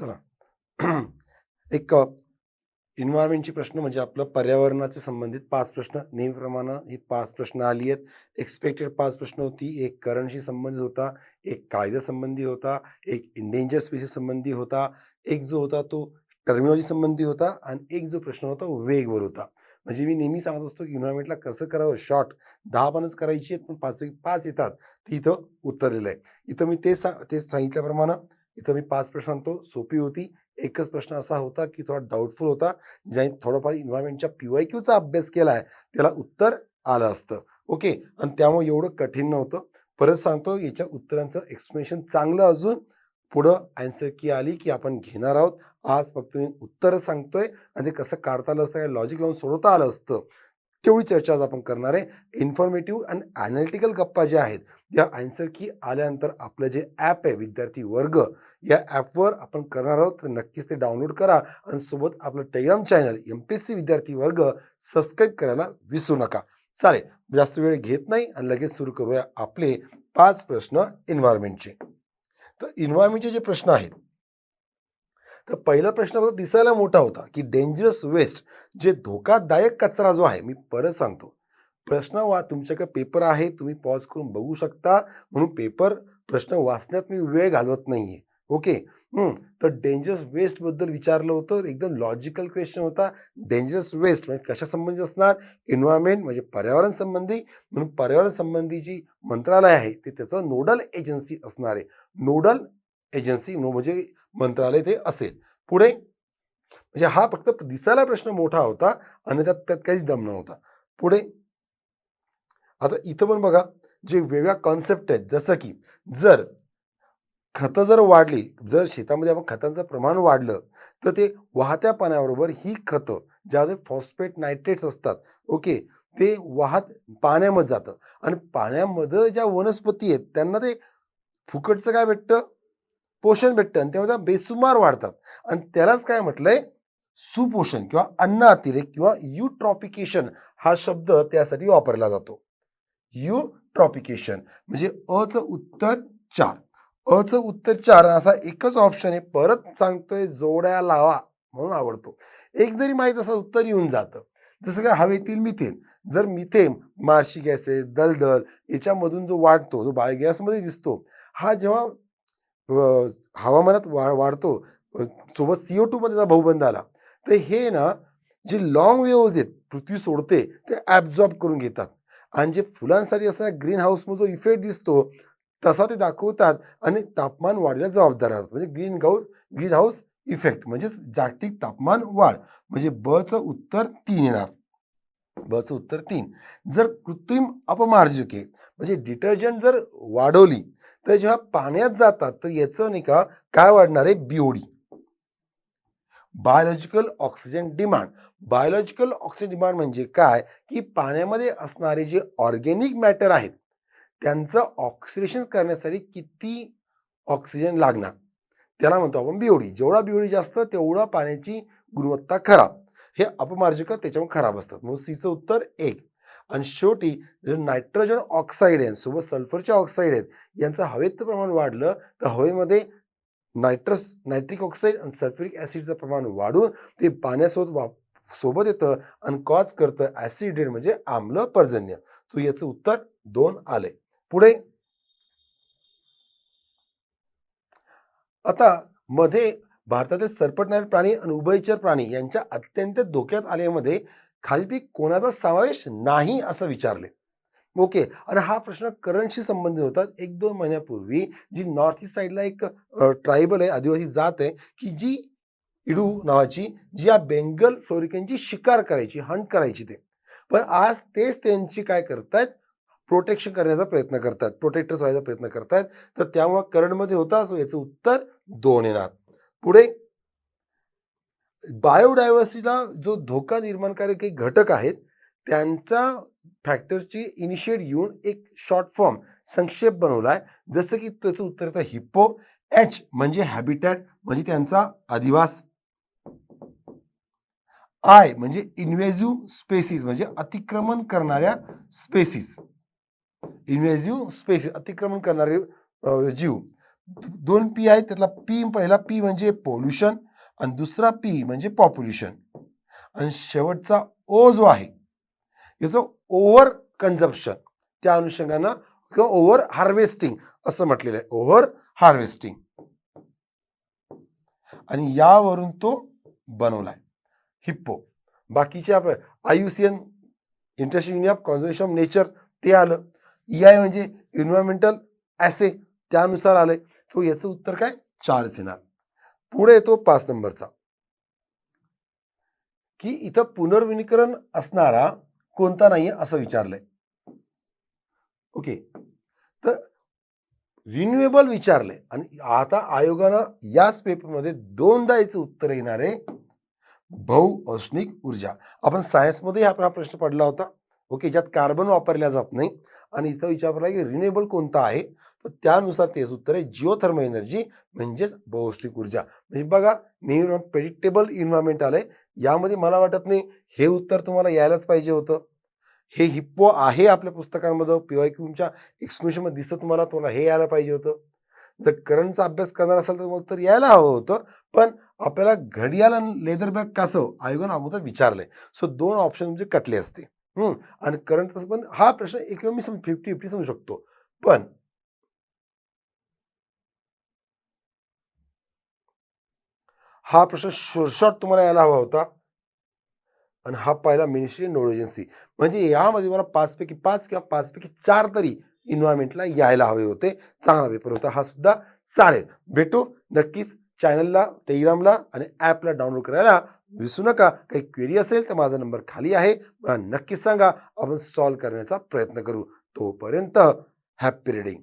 चला. एक इन्व्हायरमेंटचे प्रश्न म्हणजे आपलं पर्यावरणाचे संबंधित पाच प्रश्न. नेहमीप्रमाणे हे पाच प्रश्न आली आहेत. एक्सपेक्टेड पाच प्रश्न होती. एक करंटशी संबंधित होता. एक कायद्यासंबंधी होता. एक इंडेंजर स्पीसीस संबंधी होता. एक जो होता तो टर्मिनॉलॉजी संबंधी होता आणि एक जो प्रश्न होता वेगवर होता. म्हणजे मी नेहमी सांगत असतो की इन्व्हायरमेंटला कसं करावं? शॉर्ट दहा पानच करायची आहेत पण पाच पाच येतात. ती इथं उतरलेलं आहे. इथं मी तेच सांग तेच सांगितल्याप्रमाणे इथं मी पाच प्रश्न सांगतो सोपी होती. एकच प्रश्न असा होता की थोडा डाऊटफुल होता ज्याने थोडंफार इन्व्हायरमेंटच्या पी वाय क्यूचा अभ्यास केला आहे त्याला उत्तर आलं असतं. ओके? आणि त्यामुळे एवढं कठीण नव्हतं. परत सांगतो याच्या उत्तरांचं एक्सप्लेनेशन चांगलं अजून. पुढं आन्सर की आली की आपण घेणार आहोत. आज फक्त मी उत्तरं सांगतोय आणि ते कसं काढता आलं असतं काय लॉजिक लावून सोडवता आलं असतं. तेवढी चर्चा आज आपण करणार आहे. इन्फॉर्मेटिव्ह आणि ॲनालिटिकल गप्पा ज्या आहेत या आन्सर की आल्यानंतर आपलं जे ॲप आहे विद्यार्थी वर्ग या ॲपवर आपण करणार आहोत. तर नक्कीच ते डाउनलोड करा आणि सोबत आपलं Telegram channel M P S C विद्यार्थी वर्ग सबस्क्राईब करायला विसरू नका. चालेल जास्त वेळ घेत नाही आणि लगेच सुरू करूया आपले पाच प्रश्न इन्व्हायरमेंटचे तर इन्व्हायरमेंटचे जे प्रश्न आहेत तर पहिला प्रश्न बघा दिसायला मोठा होता की डेंजरस वेस्ट जे धोकादायक कचरा जो आहे मी परत सांगतो. प्रश्न वा तुमच्याकडे पेपर आहे तुम्ही पॉज करून बघू शकता. म्हणून पेपर प्रश्न वाचण्यात मी वेळ घालवत नाही आहे ओके तर डेंजरस वेस्टबद्दल विचारलं होतं. एकदम लॉजिकल क्वेश्चन होता. डेंजरस वेस्ट म्हणजे कशा संबंधी असणार? एन्व्हायरमेंट म्हणजे पर्यावरण संबंधी. म्हणून पर्यावरण संबंधी जी मंत्रालय आहे ते त्याचं नोडल एजन्सी असणार आहे. नोडल एजन्सी म्हणजे मंत्रालय ते असेल. पुढे? म्हणजे हा फक्त दिसायला प्रश्न मोठा होता आणि त्यात त्यात काहीच दम नव्हता. पुढे? आता इथं पण बघा जे वेगळ्या कॉन्सेप्ट आहेत जसं की जर खतं जर वाढली जर शेतामध्ये आपण खतांचं प्रमाण वाढलं तर ते वाहत्या पाण्याबरोबर ही खतं ज्यामध्ये फॉस्फेट नायट्रेट्स असतात ओके ते वाहत पाण्यामध्ये जातं. आणि पाण्यामध्ये ज्या वनस्पती आहेत त्यांना ते फुकटचं काय भेटतं? पोषण भेटतं आणि तेव्हा त्या बेसुमार वाढतात. आणि त्यालाच काय म्हटलंय? सुपोषण किंवा अन्न अतिरेक किंवा युट्रॉपिकेशन हा शब्द त्यासाठी वापरला जातो. युट्रॉपिकेशन म्हणजे अचं उत्तर चार. अचं उत्तर चार असा एकच ऑप्शन आहे परत सांगतोय जोड्या लावा म्हणून आवडतो. एक जरी माहीत असं उत्तर येऊन जातं. जसं काय हवेतील मिथेन जर मिथेन मार्शी गॅस आहे दलदल याच्यामधून जो वाढतो जो बायोगॅसमध्ये दिसतो हा जेव्हा हवामानात वा वाढतो. सोबत सी ओ टूमध्ये त्याचा भाऊबंद आला तर हे ना जे लॉंग वेव्ज आहेत पृथ्वी सोडते ते ॲब्झॉर्ब करून घेतात. आणि जे फुलांसाठी असणारा ग्रीन हाऊसमध्ये जो इफेक्ट दिसतो तसा ते दाखवतात आणि तापमान वाढीला जबाबदार राहतात. म्हणजे ग्रीन गाऊ ग्रीन हाऊस इफेक्ट म्हणजेच जागतिक तापमान वाढ म्हणजे बचं उत्तर तीन येणार. बचं उत्तर तीन. जर कृत्रिम अपमार्जके म्हणजे डिटर्जंट जर वाढवली तर जेव्हा पाण्यात जातात तर याचं नाही का काय वाढणार आहे? BOD biological oxygen demand biological oxygen demand म्हणजे काय? की पाण्यामध्ये असणारे जे ऑर्गेनिक मॅटर आहेत त्यांचं ऑक्सिडेशन करण्यासाठी किती ऑक्सिजन लागणार? त्याला म्हणतो आपण बिओडी जेवढा बिओडी जास्त तेवढा पाण्याची गुणवत्ता खराब. हे अपमार्जक त्याच्यामुळे खराब असतात. म्हणून सीचं उत्तर एक. आणि शेवटी जे नायट्रोजन ऑक्साईड आहे सोबत सल्फरचे ऑक्साईड आहेत यांचं हवेचं प्रमाण वाढलं तर हवेमध्ये नायट्रस नायट्रिक ऑक्साईड आणि सल्फ्युरिक ॲसिडचं प्रमाण वाढून ते पाण्यासोबत वा सोबत येतं आणि कॉज करतं ॲसिडेड म्हणजे आम्ल पर्जन्य. तो याचं उत्तर दोन आले पुढे. आता मध्ये भारतातील सरपटणारे प्राणी आणि उभयचर प्राणी यांच्या अत्यंत धोक्यात आल्यामध्ये खालीलपैकी कोणाचा समावेश नाही असं विचारले. ओके आणि हा प्रश्न करंटशी संबंधित होता. एक दोन महिन्यापूर्वी जी नॉर्थ ईस्ट साईडला एक ट्रायबल आहे आदिवासी जात आहे की जी इडू नावाची जी या बेंगल फ्लोरिकनची शिकार करायची हंट करायची ते. पण आज तेच त्यांची काय करतायत? प्रोटेक्शन करण्याचा प्रयत्न करतात प्रोटेक्टर्स व्हायचा प्रयत्न करतायत. तर त्यामुळं करंटमध्ये होता असो याचं उत्तर दोन येणार. पुढे बायोडायव्हर्सिटीला जो धोका निर्माणकारी काही घटक आहेत त्यांचा फॅक्टर्सची इनिशिएट घेऊन एक शॉर्ट फॉर्म संक्षेप बनवलाय. जसं की त्याचं उत्तर येतं हिप्पो एच म्हणजे हॅबिटॅट म्हणजे त्यांचा अधिवास. आय म्हणजे इन्व्हेझिव्ह स्पेसिस म्हणजे अतिक्रमण करणाऱ्या स्पेसिस. इन्व्हेझिव्ह स्पेसिस अतिक्रमण करणारे जीव. दोन पी आहेत त्यातला पी पहिला पी म्हणजे पोल्युशन आणि दुसरा पी म्हणजे पॉप्युलेशन आणि शेवटचा ओ जो आहे याचं ओव्हर कन्झम्पशन त्या अनुषंगानं किंवा ओव्हर हार्वेस्टिंग असं म्हटलेलं आहे. ओव्हर हार्वेस्टिंग आणि यावरून तो बनवलाय. हिप्पो बाकीचे आपलं IUCN interesting union of conservation of nature ते आलं. ई आय म्हणजे इन्व्हायरमेंटल ॲसे त्यानुसार आलंय. तो याचं उत्तर काय? चारच येणार. पुढे येतो पाच नंबरचा. की इथं पुनर्विनीकरण असणारा कोणता नाहीये असं विचारलंय. ओके. तर रिन्युएबल विचारलंय. आणि आता आयोगानं याच पेपरमध्ये दोनदा याचं उत्तर येणार आहे. बहु औष्णिक ऊर्जा. आपण सायन्समध्ये हा प्रश्न पडला होता. ओके ज्यात कार्बन वापरल्या जात नाही. आणि इथं विचारला की रिन्युएबल कोणता आहे? तर त्यानुसार तेच उत्तर आहे. जिओथर्मल एनर्जी म्हणजेच बहुऔष्णिक ऊर्जा. म्हणजे बघा मी प्रेडिक्टेबल इन्व्हायरमेंट आलंय. यामध्ये मला वाटत नाही हे उत्तर तुम्हाला यायलाच पाहिजे होतं. हे हिप्पो आहे आपल्या पुस्तकांमध्ये पी वाय क्यूमच्या एक्सप्लेनेशनमध्ये दिसत तुम्हाला तुम्हाला हे यायला पाहिजे होतं. जर करंटचा अभ्यास करणार असाल तर मग तर यायला हवं होतं. पण आपल्याला घडियाल आणि लेदर बॅग कसं? आयोगानं अगोदर विचारलंय. सो दोन ऑप्शन म्हणजे कटले असते. आणि करंटचं पण हा प्रश्न एक मी फिफ्टी फिफ्टी समजू शकतो. पण हा प्रश्न शॉर्ट तुम्हाला यायला हवा होता. आणि हा पहिला मिनिस्ट्री नोड एजन्सी म्हणजे यामध्ये मला पाचपैकी पाच किंवा पाचपैकी चार तरी इन्व्हायरमेंटला यायला हवे होते. चांगला पेपर होता. हा सुद्धा चालेल. भेटू नक्कीच चॅनलला टेलिग्रामला आणि ॲपला डाउनलोड करायला. विसरू नका. काही क्वेरी असेल तर माझा नंबर खाली आहे. मला नक्कीच सांगा. आपण सॉल्व्ह करण्याचा प्रयत्न करू. तोपर्यंत हॅपी रिडिंग